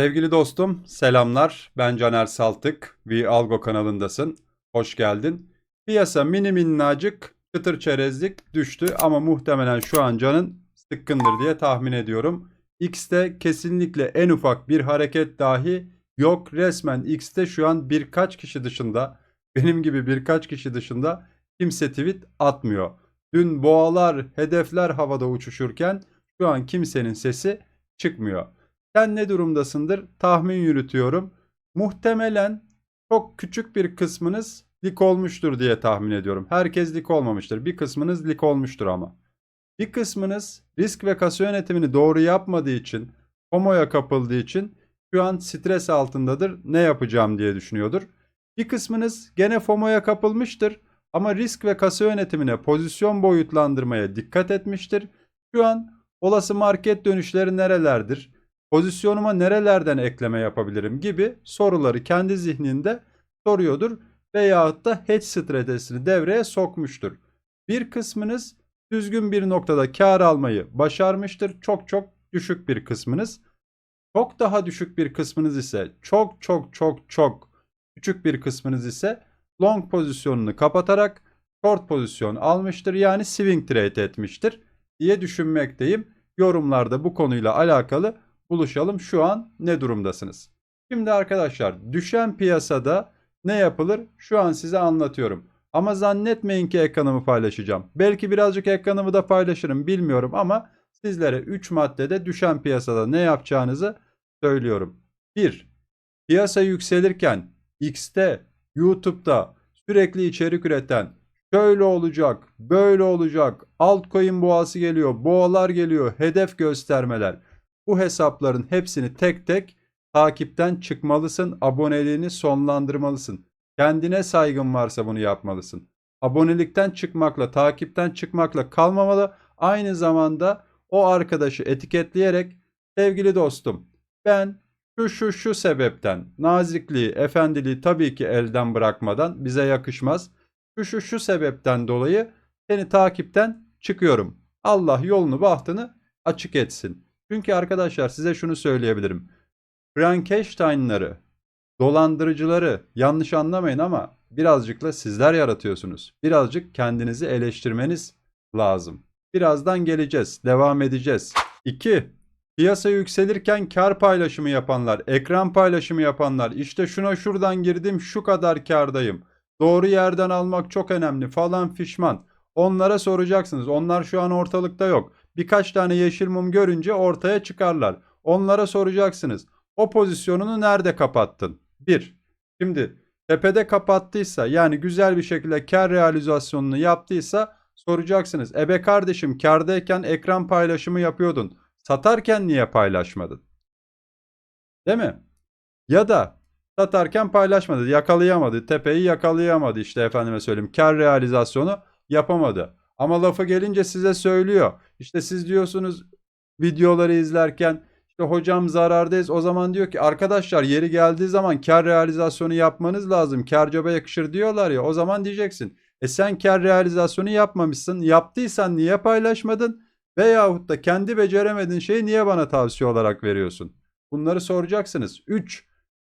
Sevgili dostum, selamlar. Ben Caner Saltık. V Algo kanalındasın. Hoş geldin. Piyasa mini minnacık çıtır çerezlik düştü ama muhtemelen şu an canın sıkkındır diye tahmin ediyorum. X'te kesinlikle en ufak bir hareket dahi yok. Resmen X'te şu an birkaç kişi dışında, benim gibi birkaç kişi dışında kimse tweet atmıyor. Dün boğalar, hedefler havada uçuşurken şu an kimsenin sesi çıkmıyor. Sen ne durumdasındır? Tahmin yürütüyorum. Muhtemelen çok küçük bir kısmınız lik olmuştur diye tahmin ediyorum. Herkes lik olmamıştır. Bir kısmınız lik olmuştur ama. Bir kısmınız risk ve kasa yönetimini doğru yapmadığı için, FOMO'ya kapıldığı için şu an stres altındadır. Ne yapacağım diye düşünüyordur. Bir kısmınız gene FOMO'ya kapılmıştır ama risk ve kasa yönetimine, pozisyon boyutlandırmaya dikkat etmiştir. Şu an olası market dönüşleri nerelerdir? Pozisyonuma nerelerden ekleme yapabilirim gibi soruları kendi zihninde soruyordur veyahut da hedge stratejisini devreye sokmuştur. Bir kısmınız düzgün bir noktada kar almayı başarmıştır. Çok çok düşük bir kısmınız. Çok daha düşük bir kısmınız ise çok çok çok çok küçük bir kısmınız ise long pozisyonunu kapatarak short pozisyon almıştır. Yani swing trade etmiştir diye düşünmekteyim. Yorumlarda bu konuyla alakalı buluşalım. Şu an ne durumdasınız? Şimdi arkadaşlar düşen piyasada ne yapılır? Şu an size anlatıyorum. Ama zannetmeyin ki ekranımı paylaşacağım. Belki birazcık ekranımı da paylaşırım bilmiyorum ama sizlere 3 maddede düşen piyasada ne yapacağınızı söylüyorum. 1. Piyasa yükselirken X'te, YouTube'da sürekli içerik üreten şöyle olacak, böyle olacak, altcoin boğası geliyor, boğalar geliyor, hedef göstermeler. Bu hesapların hepsini tek tek takipten çıkmalısın, aboneliğini sonlandırmalısın. Kendine saygın varsa bunu yapmalısın. Abonelikten çıkmakla, takipten çıkmakla kalmamalı. Aynı zamanda o arkadaşı etiketleyerek sevgili dostum ben şu şu şu sebepten nazikliği, efendiliği tabii ki elden bırakmadan bize yakışmaz. Şu şu şu sebepten dolayı seni takipten çıkıyorum. Allah yolunu bahtını açık etsin. Çünkü arkadaşlar size şunu söyleyebilirim. Frankenstein'ları, dolandırıcıları yanlış anlamayın ama birazcık da sizler yaratıyorsunuz. Birazcık kendinizi eleştirmeniz lazım. Birazdan geleceğiz, devam edeceğiz. 2. Piyasa yükselirken kar paylaşımı yapanlar, ekran paylaşımı yapanlar, işte şuna şuradan girdim şu kadar kardayım. Doğru yerden almak çok önemli falan fişman. Onlara soracaksınız. Onlar şu an ortalıkta yok. Birkaç tane yeşil mum görünce ortaya çıkarlar. Onlara soracaksınız. O pozisyonunu nerede kapattın? 1. Şimdi tepede kapattıysa yani güzel bir şekilde kar realizasyonunu yaptıysa soracaksınız. Ebe kardeşim kardayken ekran paylaşımı yapıyordun. Satarken niye paylaşmadın? Değil mi? Ya da satarken paylaşmadı, yakalayamadı, tepeyi yakalayamadı işte efendime söyleyeyim. Kar realizasyonu yapamadı. Ama lafı gelince size söylüyor. İşte siz diyorsunuz videoları izlerken işte hocam zarardayız. O zaman diyor ki arkadaşlar yeri geldiği zaman kar realizasyonu yapmanız lazım. Kar cebe yakışır diyorlar ya. O zaman diyeceksin. E sen kar realizasyonu yapmamışsın. Yaptıysan niye paylaşmadın? Veyahut da kendi beceremediğin şeyi niye bana tavsiye olarak veriyorsun? Bunları soracaksınız. 3.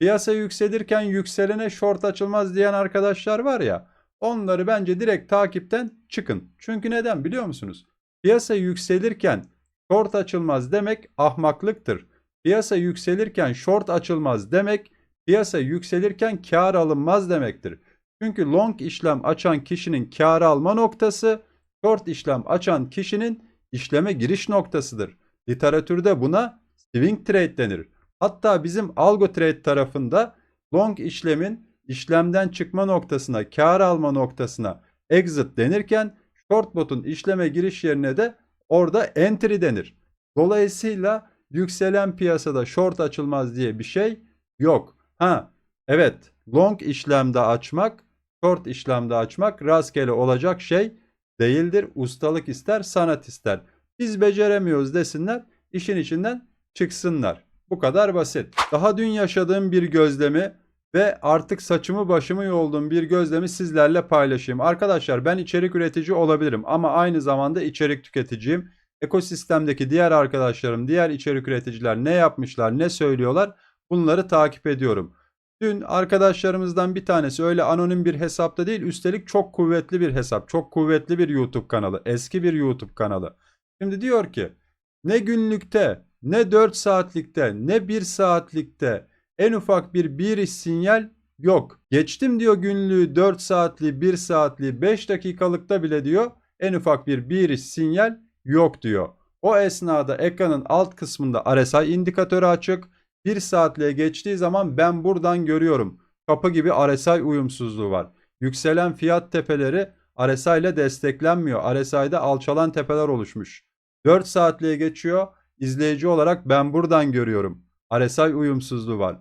Piyasa yükselirken yükselene short açılmaz diyen arkadaşlar var ya. Onları bence direkt takipten çıkın. Çünkü neden biliyor musunuz? Piyasa yükselirken short açılmaz demek ahmaklıktır. Piyasa yükselirken short açılmaz demek piyasa yükselirken kar alınmaz demektir. Çünkü long işlem açan kişinin kar alma noktası, short işlem açan kişinin işleme giriş noktasıdır. Literatürde buna swing trade denir. Hatta bizim algo trade tarafında long işlemin işlemden çıkma noktasına, kar alma noktasına exit denirken short bot'un işleme giriş yerine de orada entry denir. Dolayısıyla yükselen piyasada short açılmaz diye bir şey yok. Ha evet long işlemde açmak, short işlemde açmak rastgele olacak şey değildir. Ustalık ister, sanat ister. Biz beceremiyoruz desinler, işin içinden çıksınlar. Bu kadar basit. Daha dün yaşadığım bir gözlemi ve artık saçımı başımı yolduğum bir gözlemi sizlerle paylaşayım. Arkadaşlar ben içerik üretici olabilirim ama aynı zamanda içerik tüketiciyim. Ekosistemdeki diğer arkadaşlarım, diğer içerik üreticiler ne yapmışlar, ne söylüyorlar Bunları takip ediyorum. Dün arkadaşlarımızdan bir tanesi öyle anonim bir hesapta değil üstelik çok kuvvetli bir hesap. Çok kuvvetli bir YouTube kanalı. Eski bir YouTube kanalı. Şimdi diyor ki ne günlükte ne 4 saatlikte ne 1 saatlikte en ufak bir bir sinyal yok. Geçtim diyor günlüğü 4 saatliği 1 saatliği 5 dakikalıkta bile diyor en ufak bir bir sinyal yok diyor. O esnada ekranın alt kısmında RSI indikatörü açık. 1 saatliğe geçtiği zaman ben buradan görüyorum. Kapı gibi RSI uyumsuzluğu var. Yükselen fiyat tepeleri RSI ile desteklenmiyor. RSI'de alçalan tepeler oluşmuş. 4 saatliğe geçiyor. İzleyici olarak ben buradan görüyorum. RSI uyumsuzluğu var.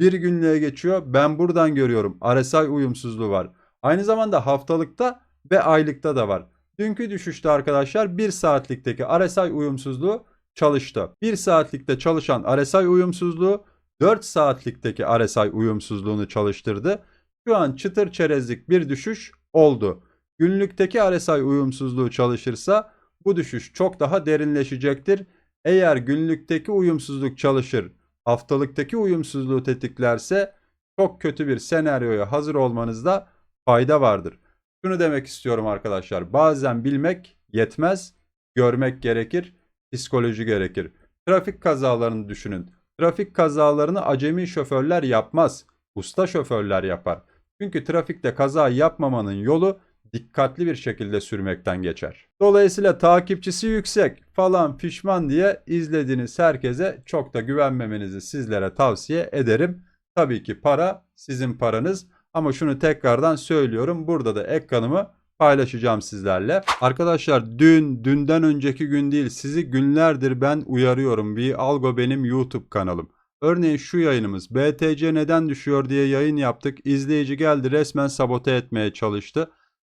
Bir günlüğe geçiyor. Ben buradan görüyorum. RSI uyumsuzluğu var. Aynı zamanda haftalıkta ve aylıkta da var. Dünkü düşüşte arkadaşlar 1 saatlikteki RSI uyumsuzluğu çalıştı. 1 saatlikte çalışan RSI uyumsuzluğu 4 saatlikteki RSI uyumsuzluğunu çalıştırdı. Şu an çıtır çerezlik bir düşüş oldu. Günlükteki RSI uyumsuzluğu çalışırsa bu düşüş çok daha derinleşecektir. Eğer günlükteki uyumsuzluk çalışır, haftalıktaki uyumsuzluğu tetiklerse çok kötü bir senaryoya hazır olmanızda fayda vardır. Şunu demek istiyorum arkadaşlar. Bazen bilmek yetmez, görmek gerekir, psikoloji gerekir. Trafik kazalarını düşünün. Trafik kazalarını acemi şoförler yapmaz. Usta şoförler yapar. Çünkü trafikte kaza yapmamanın yolu dikkatli bir şekilde sürmekten geçer. Dolayısıyla takipçisi yüksek falan pişman diye izlediğiniz herkese çok da güvenmemenizi sizlere tavsiye ederim. Tabii ki para sizin paranız ama şunu tekrardan söylüyorum. Burada da ekranımı paylaşacağım sizlerle. Arkadaşlar dün, dünden önceki gün değil sizi günlerdir ben uyarıyorum. Bir Algo benim YouTube kanalım. Örneğin şu yayınımız BTC neden düşüyor diye yayın yaptık. İzleyici geldi resmen sabote etmeye çalıştı.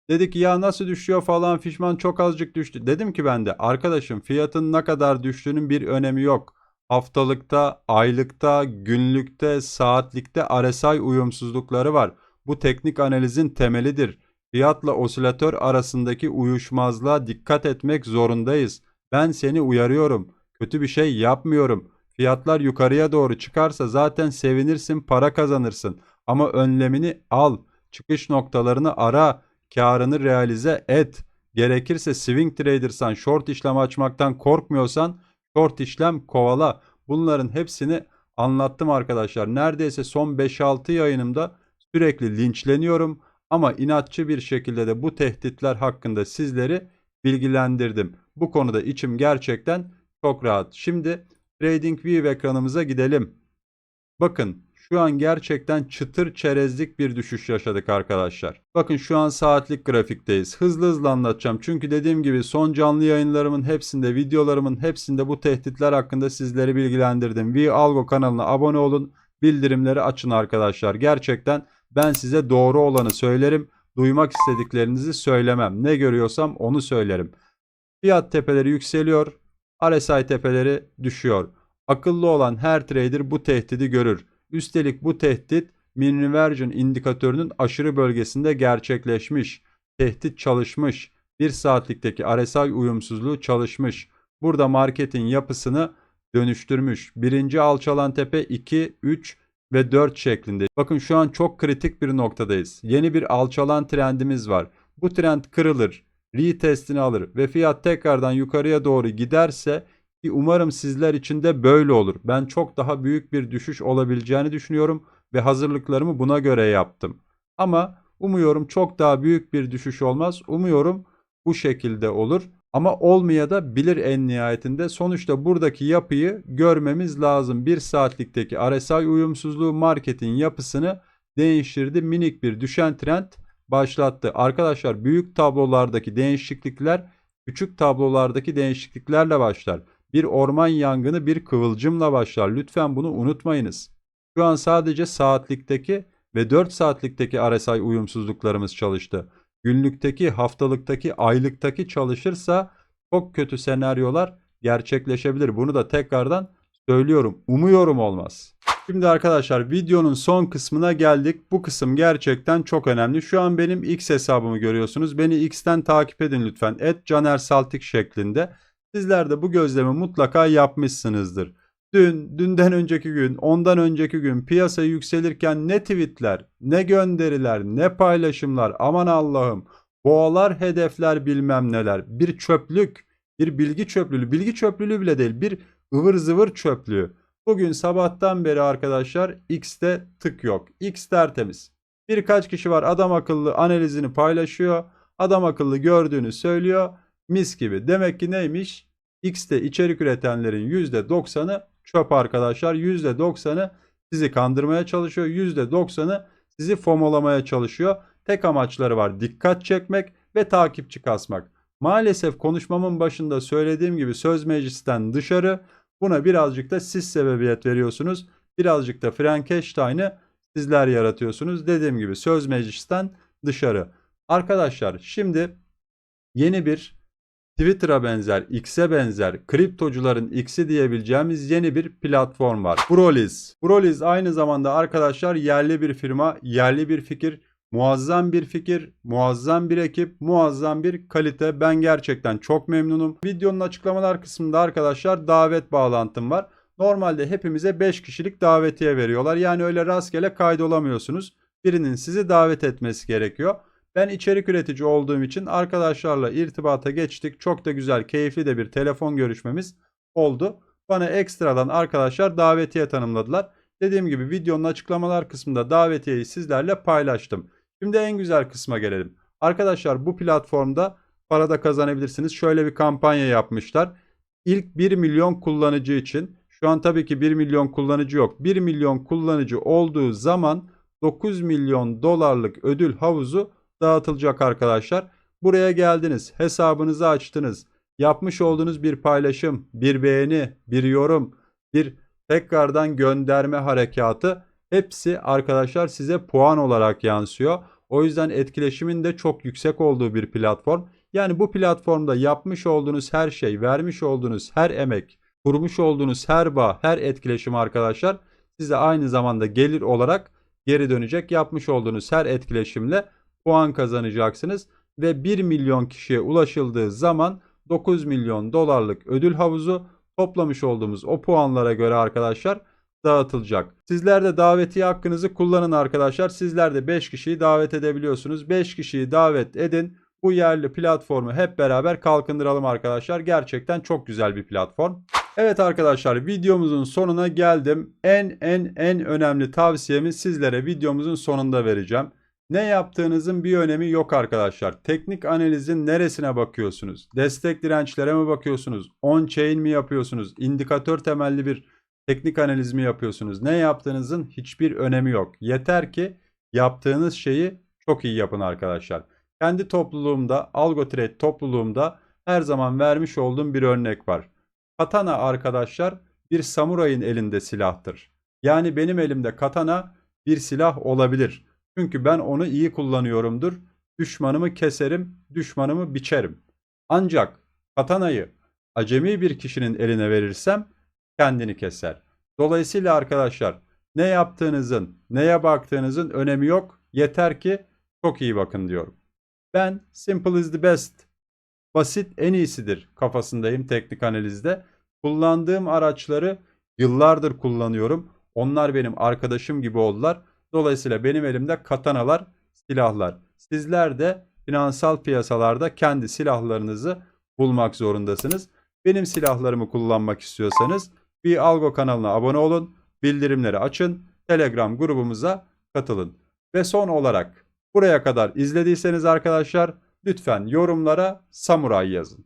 Dedi ki ya nasıl düşüyor falan fişman çok azıcık düştü. Dedim ki ben de arkadaşım fiyatın ne kadar düştüğünün bir önemi yok. Haftalıkta, aylıkta, günlükte, saatlikte RSI uyumsuzlukları var. Bu teknik analizin temelidir. Fiyatla osilatör arasındaki uyuşmazlığa dikkat etmek zorundayız. Ben seni uyarıyorum. Kötü bir şey yapmıyorum. Fiyatlar yukarıya doğru çıkarsa zaten sevinirsin, para kazanırsın. Ama önlemini al. Çıkış noktalarını ara. Karını realize et. Gerekirse swing tradersan, short işlem açmaktan korkmuyorsan short işlem kovala. Bunların hepsini anlattım arkadaşlar. Neredeyse son 5-6 yayınımda sürekli linçleniyorum ama inatçı bir şekilde de bu tehditler hakkında sizleri bilgilendirdim. Bu konuda içim gerçekten çok rahat. Şimdi TradingView ekranımıza gidelim. Bakın şu an gerçekten çıtır çerezlik bir düşüş yaşadık arkadaşlar. Bakın şu an saatlik grafikteyiz. Hızlı hızlı anlatacağım. Çünkü dediğim gibi son canlı yayınlarımın hepsinde, videolarımın hepsinde bu tehditler hakkında sizleri bilgilendirdim. V Algo kanalına abone olun. Bildirimleri açın arkadaşlar. Gerçekten ben size doğru olanı söylerim. Duymak istediklerinizi söylemem. Ne görüyorsam onu söylerim. Fiyat tepeleri yükseliyor. RSI tepeleri düşüyor. Akıllı olan her trader bu tehdidi görür. Üstelik bu tehdit mean reversion indikatörünün aşırı bölgesinde gerçekleşmiş. Tehdit çalışmış. 1 saatlikteki RSI uyumsuzluğu çalışmış. Burada marketin yapısını dönüştürmüş. Birinci alçalan tepe 2, 3 ve 4 şeklinde. Bakın şu an çok kritik bir noktadayız. Yeni bir alçalan trendimiz var. Bu trend kırılır, retestini alır ve fiyat tekrardan yukarıya doğru giderse ki umarım sizler için de böyle olur. Ben çok daha büyük bir düşüş olabileceğini düşünüyorum ve hazırlıklarımı buna göre yaptım. Ama umuyorum çok daha büyük bir düşüş olmaz. Umuyorum bu şekilde olur. Ama olmaya da bilir en nihayetinde. Sonuçta buradaki yapıyı görmemiz lazım. Bir saatlikteki RSI uyumsuzluğu marketin yapısını değiştirdi. Minik bir düşen trend başlattı. Arkadaşlar büyük tablolardaki değişiklikler küçük tablolardaki değişikliklerle başlar. Bir orman yangını bir kıvılcımla başlar. Lütfen bunu unutmayınız. Şu an sadece saatlikteki ve 4 saatlikteki RSI uyumsuzluklarımız çalıştı. Günlükteki, haftalıktaki, aylıktaki çalışırsa çok kötü senaryolar gerçekleşebilir. Bunu da tekrardan söylüyorum. Umuyorum olmaz. Şimdi arkadaşlar videonun son kısmına geldik. Bu kısım gerçekten çok önemli. Şu an benim X hesabımı görüyorsunuz. Beni X'ten takip edin lütfen. Et Caner Saltik şeklinde. Sizler de bu gözlemi mutlaka yapmışsınızdır. Dün, dünden önceki gün, ondan önceki gün piyasa yükselirken ne tweetler, ne gönderiler, ne paylaşımlar aman Allah'ım. Boğalar, hedefler bilmem neler. Bir çöplük, bir bilgi çöplülüğü, bilgi çöplülüğü bile değil bir ıvır zıvır çöplüğü. Bugün sabahtan beri arkadaşlar X'te tık yok. X tertemiz. Birkaç kişi var adam akıllı analizini paylaşıyor. Adam akıllı gördüğünü söylüyor. Mis gibi. Demek ki neymiş? X'te içerik üretenlerin %90'ı çöp arkadaşlar. %90'ı sizi kandırmaya çalışıyor. %90'ı sizi fomolamaya çalışıyor. Tek amaçları var dikkat çekmek ve takipçi kasmak. Maalesef konuşmamın başında söylediğim gibi söz meclisten dışarı buna birazcık da siz sebebiyet veriyorsunuz. Birazcık da Frankenstein'ı sizler yaratıyorsunuz. Dediğim gibi söz meclisten dışarı. Arkadaşlar şimdi yeni bir Twitter'a benzer, X'e benzer, kriptocuların X'i diyebileceğimiz yeni bir platform var. Brolis. Brolis aynı zamanda arkadaşlar yerli bir firma, yerli bir fikir, muazzam bir fikir, muazzam bir ekip, muazzam bir kalite. Ben gerçekten çok memnunum. Videonun açıklamalar kısmında arkadaşlar davet bağlantım var. Normalde hepimize 5 kişilik davetiye veriyorlar. Yani öyle rastgele kaydolamıyorsunuz. Birinin sizi davet etmesi gerekiyor. Ben içerik üretici olduğum için arkadaşlarla irtibata geçtik. Çok da güzel, keyifli de bir telefon görüşmemiz oldu. Bana ekstradan arkadaşlar davetiye tanımladılar. Dediğim gibi videonun açıklamalar kısmında davetiyeyi sizlerle paylaştım. Şimdi en güzel kısma gelelim. Arkadaşlar bu platformda para da kazanabilirsiniz. Şöyle bir kampanya yapmışlar. İlk 1 milyon kullanıcı için şu an tabii ki 1 milyon kullanıcı yok. 1 milyon kullanıcı olduğu zaman 9 milyon dolarlık ödül havuzu dağıtılacak arkadaşlar. Buraya geldiniz, hesabınızı açtınız. Yapmış olduğunuz bir paylaşım, bir beğeni, bir yorum, bir tekrardan gönderme harekatı hepsi arkadaşlar size puan olarak yansıyor. O yüzden etkileşimin de çok yüksek olduğu bir platform. Yani bu platformda yapmış olduğunuz her şey, vermiş olduğunuz her emek, kurmuş olduğunuz her bağ, her etkileşim arkadaşlar size aynı zamanda gelir olarak geri dönecek. Yapmış olduğunuz her etkileşimle puan kazanacaksınız ve 1 milyon kişiye ulaşıldığı zaman 9 milyon dolarlık ödül havuzu toplamış olduğumuz o puanlara göre arkadaşlar dağıtılacak. Sizler de davetiye hakkınızı kullanın arkadaşlar. Sizler de 5 kişiyi davet edebiliyorsunuz. 5 kişiyi davet edin. Bu yerli platformu hep beraber kalkındıralım arkadaşlar. Gerçekten çok güzel bir platform. Evet arkadaşlar videomuzun sonuna geldim. En en en önemli tavsiyemi sizlere videomuzun sonunda vereceğim. Ne yaptığınızın bir önemi yok arkadaşlar. Teknik analizin neresine bakıyorsunuz? Destek dirençlere mi bakıyorsunuz? On chain mi yapıyorsunuz? İndikatör temelli bir teknik analiz mi yapıyorsunuz? Ne yaptığınızın hiçbir önemi yok. Yeter ki yaptığınız şeyi çok iyi yapın arkadaşlar. Kendi topluluğumda, AlgoTrade topluluğumda her zaman vermiş olduğum bir örnek var. Katana arkadaşlar bir samurayın elinde silahtır. Yani benim elimde katana bir silah olabilir. Çünkü ben onu iyi kullanıyorumdur. Düşmanımı keserim, düşmanımı biçerim. Ancak katanayı acemi bir kişinin eline verirsem kendini keser. Dolayısıyla arkadaşlar ne yaptığınızın, neye baktığınızın önemi yok. Yeter ki çok iyi bakın diyorum. Ben simple is the best. Basit en iyisidir kafasındayım teknik analizde. Kullandığım araçları yıllardır kullanıyorum. Onlar benim arkadaşım gibi oldular. Dolayısıyla benim elimde katanalar, silahlar. Sizler de finansal piyasalarda kendi silahlarınızı bulmak zorundasınız. Benim silahlarımı kullanmak istiyorsanız bir Algo kanalına abone olun, bildirimleri açın, Telegram grubumuza katılın. Ve son olarak buraya kadar izlediyseniz arkadaşlar lütfen yorumlara samuray yazın.